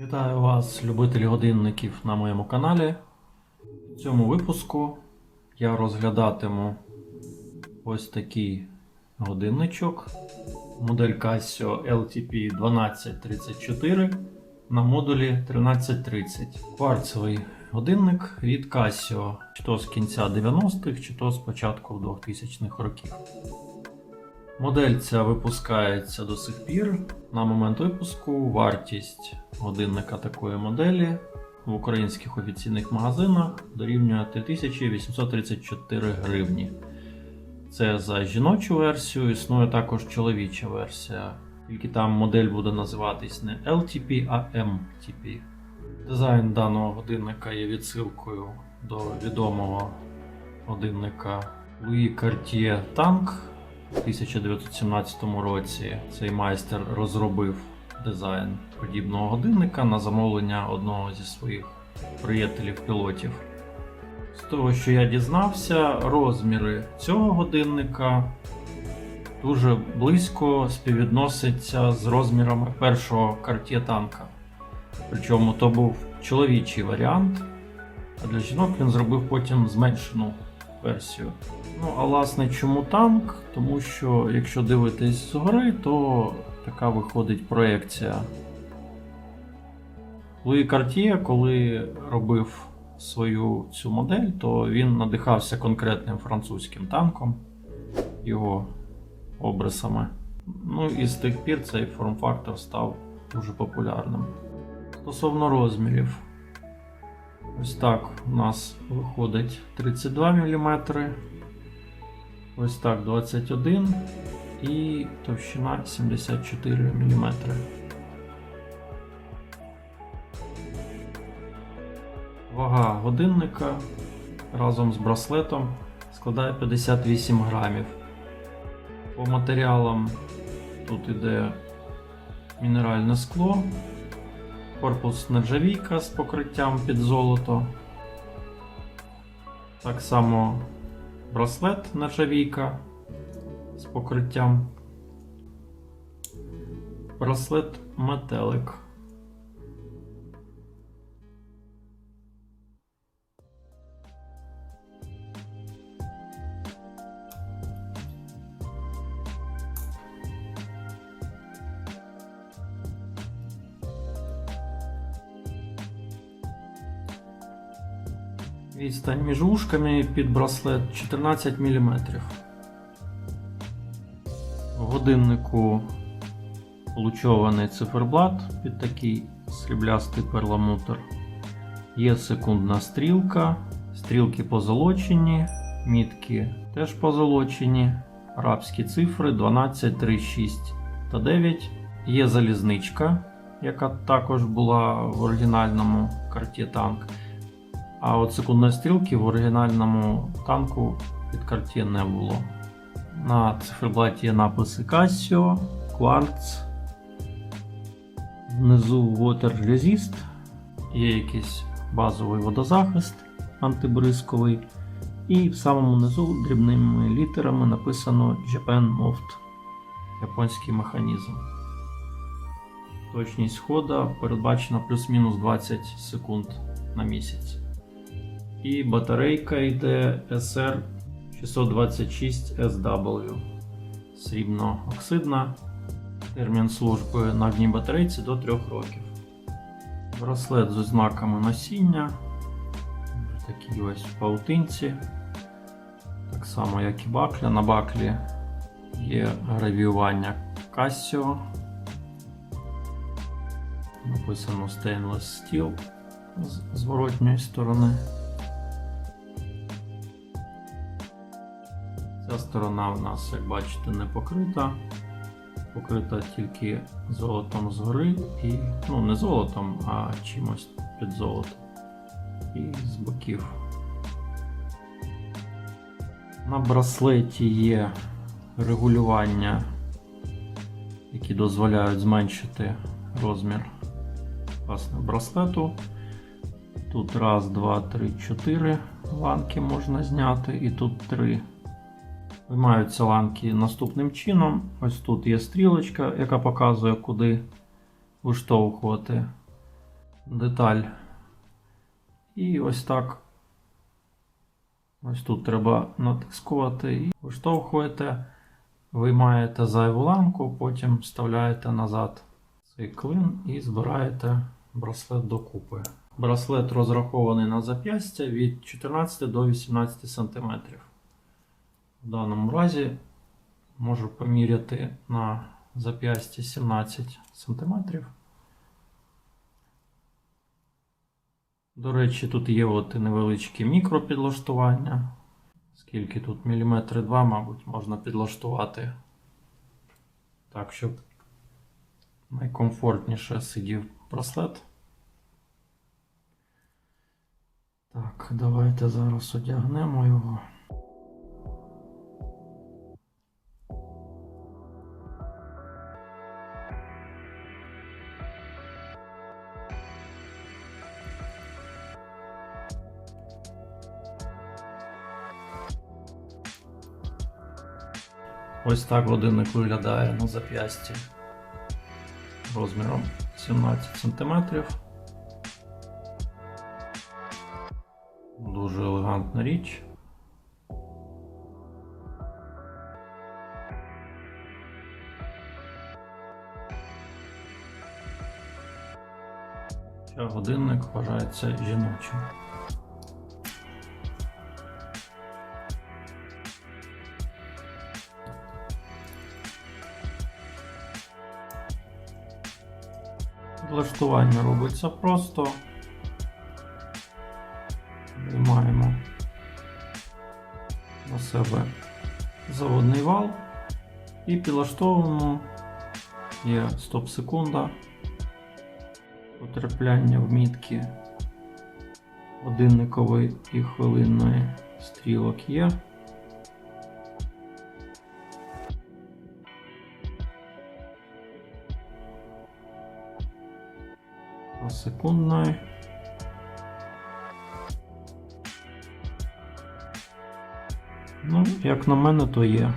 Вітаю вас, любителі годинників на моєму каналі. В цьому випуску я розглядатиму ось такий годинничок. Модель Casio LTP 1234 на модулі 1330. Кварцевий годинник від Casio, чи то з кінця 90-х, чи то з початку 2000-х років. Модель ця випускається до сих пір. На момент випуску вартість годинника такої моделі в українських офіційних магазинах дорівнює 3834 гривні. Це за жіночу версію, існує також чоловіча версія. Тільки там модель буде називатись не LTP, а MTP. Дизайн даного годинника є відсилкою до відомого годинника Louis Cartier Tank. У 1917 році цей майстер розробив дизайн подібного годинника на замовлення одного зі своїх приятелів-пілотів. З того, що я дізнався, розміри цього годинника дуже близько співвідносяться з розмірами першого Cartier танка. Причому то був чоловічий варіант, а для жінок він зробив потім зменшену версію. Ну, а власне, чому танк? Тому що якщо дивитись згори, то така виходить проекція. Луї Картіє, коли робив свою цю модель, то він надихався конкретним французьким танком, його обрисами. Ну і з тих пір цей форм-фактор став дуже популярним. Стосовно розмірів, ось так у нас виходить 32 мм. Ось так 21 і товщина 74 мм. Вага годинника разом з браслетом складає 58 грамів. По матеріалам тут іде мінеральне скло, корпус нержавійка з покриттям під золото. Так само браслет нержавійка з покриттям. Браслет метелик. Відстань між ушками під браслет 14 мм. Годиннику лучований циферблат під такий сріблястий перламутр. Є секундна стрілка, стрілки позолочені, мітки теж позолочені, арабські цифри 12, 3, 6 та 9. Є залізничка, яка також була в оригінальному карті танк. А от секундної стрілки в оригінальному танку під карті не було. На циферблаті є написи Casio, Quartz. Внизу Water Resist. Є якийсь базовий водозахист антибризковий. І в самому низу дрібними літерами написано Japan Moft. Японський механізм. Точність хода передбачена плюс-мінус 20 секунд на місяць. І батарейка йде SR 626SW. Срібно-оксидна. Термін служби на одній батарейці до 3 років. Браслет з ознаками носіння. Такі ось паутинці. Так само, як і бакля. На баклі є гравіювання Casio. Написано Stainless Steel з зворотньої сторони. Ця сторона в нас, як бачите, не покрита. Покрита тільки золотом згори і, ну, не золотом, а чимось під золото. І з боків. На браслеті є регулювання, які дозволяють зменшити розмір власне браслету. Тут раз, два, три, чотири ланки можна зняти, і тут три. Виймаються ланки наступним чином. Ось тут є стрілочка, яка показує, куди виштовхувати деталь. І ось так. Ось тут треба натискувати і виштовхуєте, виймаєте зайву ламку, потім вставляєте назад цей клин і збираєте браслет докупи. Браслет розрахований на зап'ястя від 14 до 18 см. В даному разі можу поміряти на зап'ясті 17 см. До речі, тут є от і невеличкі мікропідлаштування. Скільки тут міліметри 2, мабуть, можна підлаштувати так, щоб найкомфортніше сидів браслет. Так, давайте зараз одягнемо його. Ось так годинник виглядає на зап'ясті розміром 17 см. Дуже елегантна річ. Годинник вважається жіночим. Влаштування робиться просто. Виймаємо на себе заводний вал і підлаштовуємо є стоп секунда потрапляння в мітки годинникової і хвилинної стрілок є. Секундної. Ну, як на мене, то є.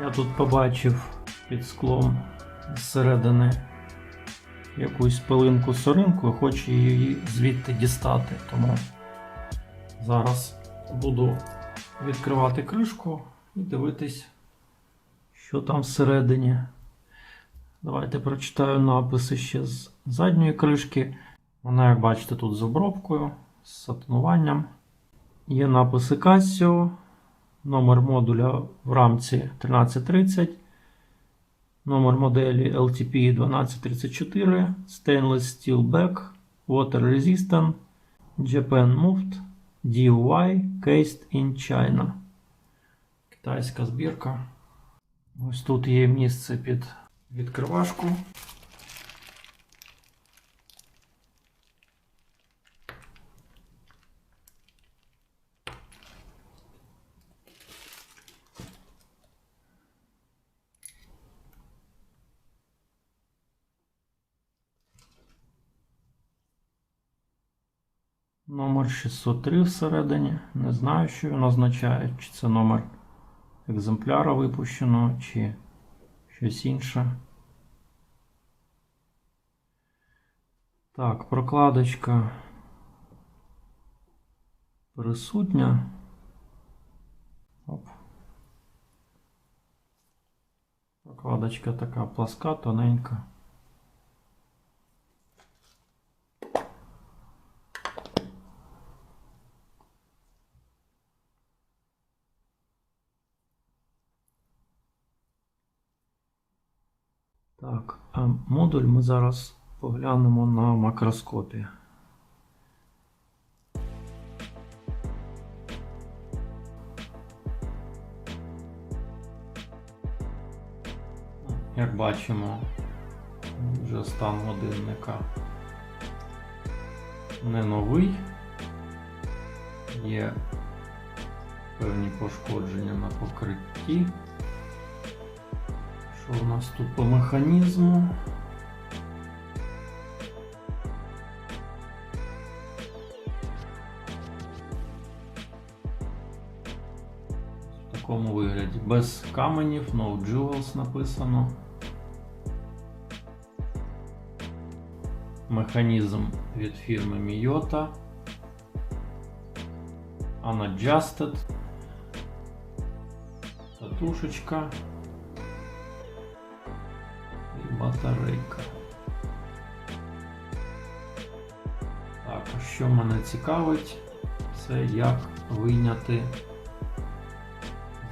Я тут побачив під склом зсередини якусь пилинку соринку і хочу її звідти дістати. Тому зараз буду відкривати кришку і дивитись, що там всередині. Давайте прочитаю написи ще з задньої кришки. Вона, як бачите, тут з обробкою, з сатинуванням. Є написи Casio, номер модуля в рамці 1330, номер моделі LTP 1234, Stainless Steel Back, Water Resistant, Japan Moved, DUI, Cased in China. Китайська збірка. Ось тут є місце під відкривашку. Номер 603 всередині. Не знаю, що він означає, чи це номер екземпляра випущено, чи щось інше. Так, прокладочка присутня. Оп. Прокладочка така пласка, тоненька. Так, а модуль ми зараз поглянемо на макроскопі. Як бачимо, вже стан годинника не новий, є певні пошкодження на покритті. Що у нас тут по механізму? в такому вигляді. Без каменів, no jewels написано. Механізм від фірми Miyota. Unadjusted. Катушечка. Батарейка. Так, що мене цікавить, це як вийняти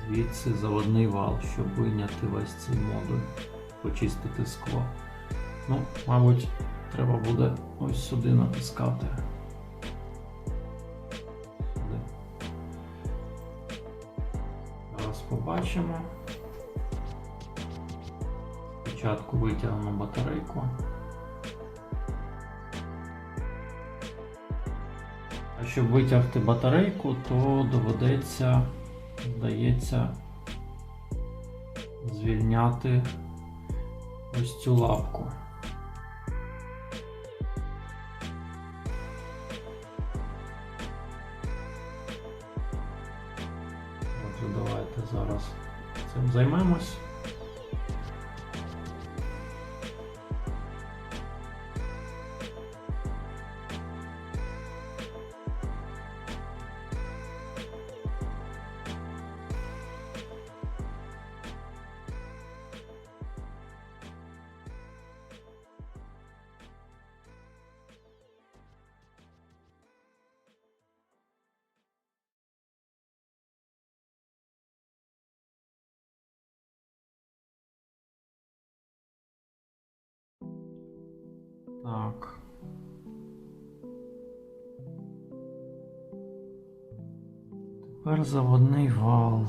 звідси заводний вал, щоб вийняти весь цей модуль, почистити скло. Ну, мабуть, треба буде ось сюди натискати. Зараз побачимо. Спочатку витягнемо батарейку. А щоб витягти батарейку, то доведеться, здається, звільняти ось цю лапку. Отже, давайте зараз цим займемось. Так. Тепер заводний вал.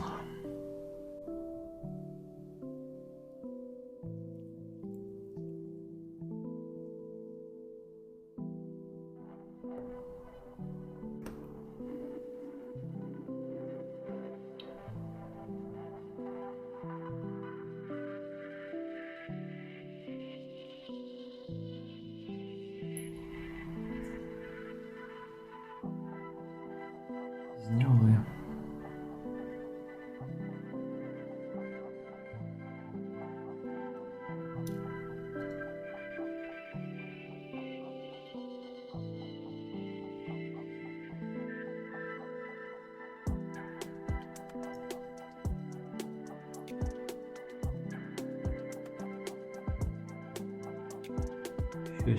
Зняли.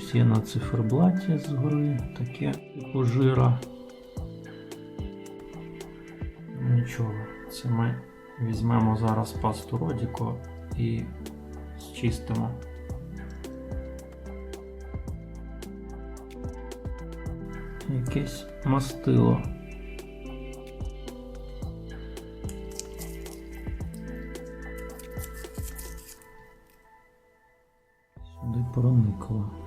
Щось є на циферблаті згори, таке типу жира. Нічого, це ми візьмемо зараз пасту Родіко і зчистимо. Якесь мастило. Сюди проникло.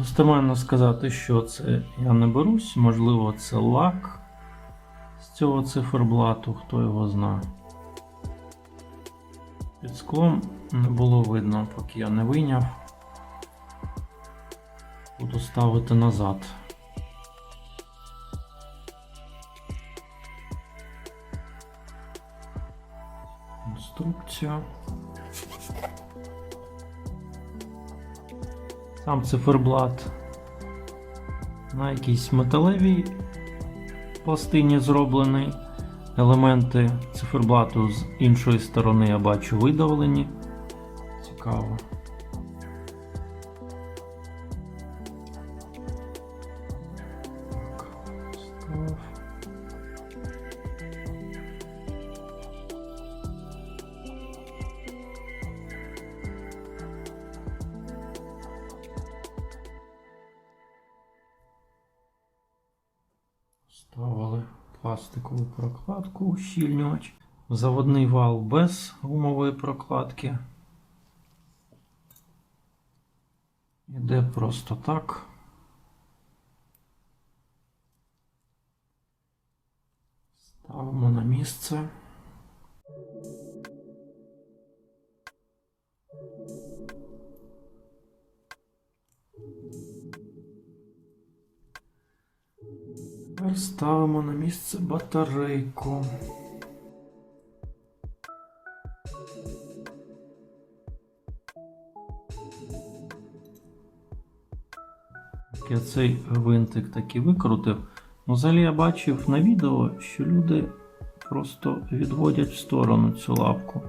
Достеменно сказати, що це я не берусь, можливо, це лак з цього циферблату, хто його знає. Під склом не було видно, поки я не вийняв. Буду ставити назад. Інструкція. Сам циферблат на якійсь металевій пластині зроблений. Елементи циферблату з іншої сторони я бачу видавлені. Цікаво. Пластикову прокладку, ущільнювач. Заводний вал без гумової прокладки. Іде просто так. Ставимо на місце. Ставимо на місце батарейку. Я цей гвинтик таки викрутив. Ну, взагалі я бачив на відео, що люди просто відводять в сторону цю лапку.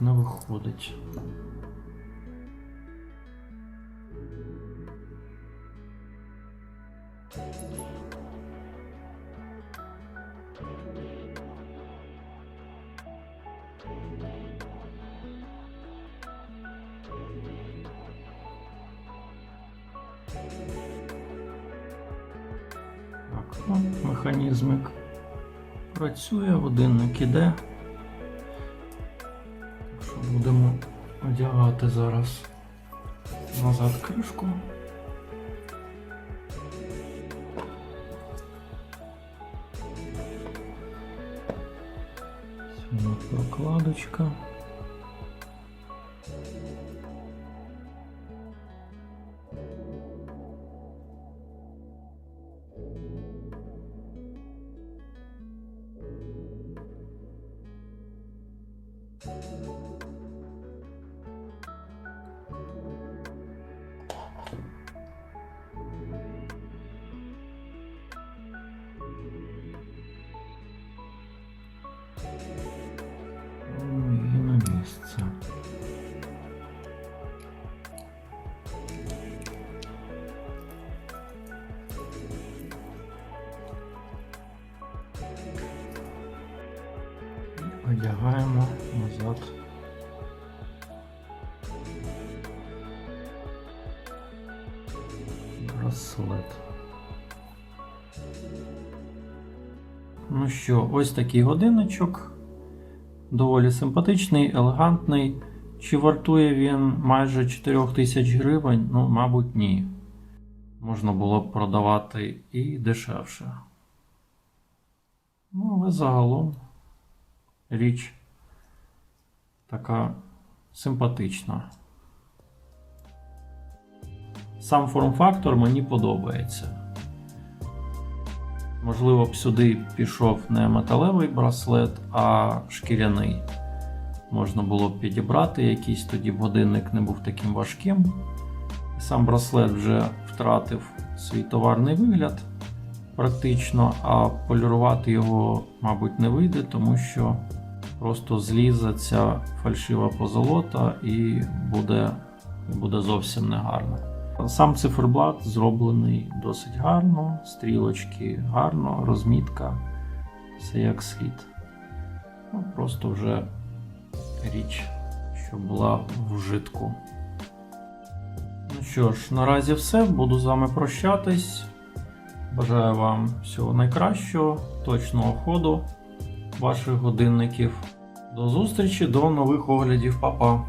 Не виходить. Ну, механізмик працює, годинник іде. Будемо одягати зараз назад кришку. Сюди прокладочка. Браслет. Ну що, ось такий годинничок. Доволі симпатичний, елегантний. Чи вартує він майже 4 тисяч гривень? Ну, мабуть, ні. Можна було б продавати і дешевше. Ну, але загалом річ така симпатична. Сам форм-фактор мені подобається. Можливо, б сюди пішов не металевий браслет, а шкіряний. Можна було б підібрати якийсь тоді годинник не був таким важким. Сам браслет вже втратив свій товарний вигляд практично, а полірувати його, мабуть, не вийде, тому що просто злізе ця фальшива позолота і буде, буде зовсім негарно. Сам циферблат зроблений досить гарно, стрілочки гарно, розмітка, все як слід. Ну, просто вже річ, що була в вжитку. Ну що ж, наразі все. Буду з вами прощатись. Бажаю вам всього найкращого, точного ходу ваших годинників. До зустрічі, до нових оглядів, Па-па!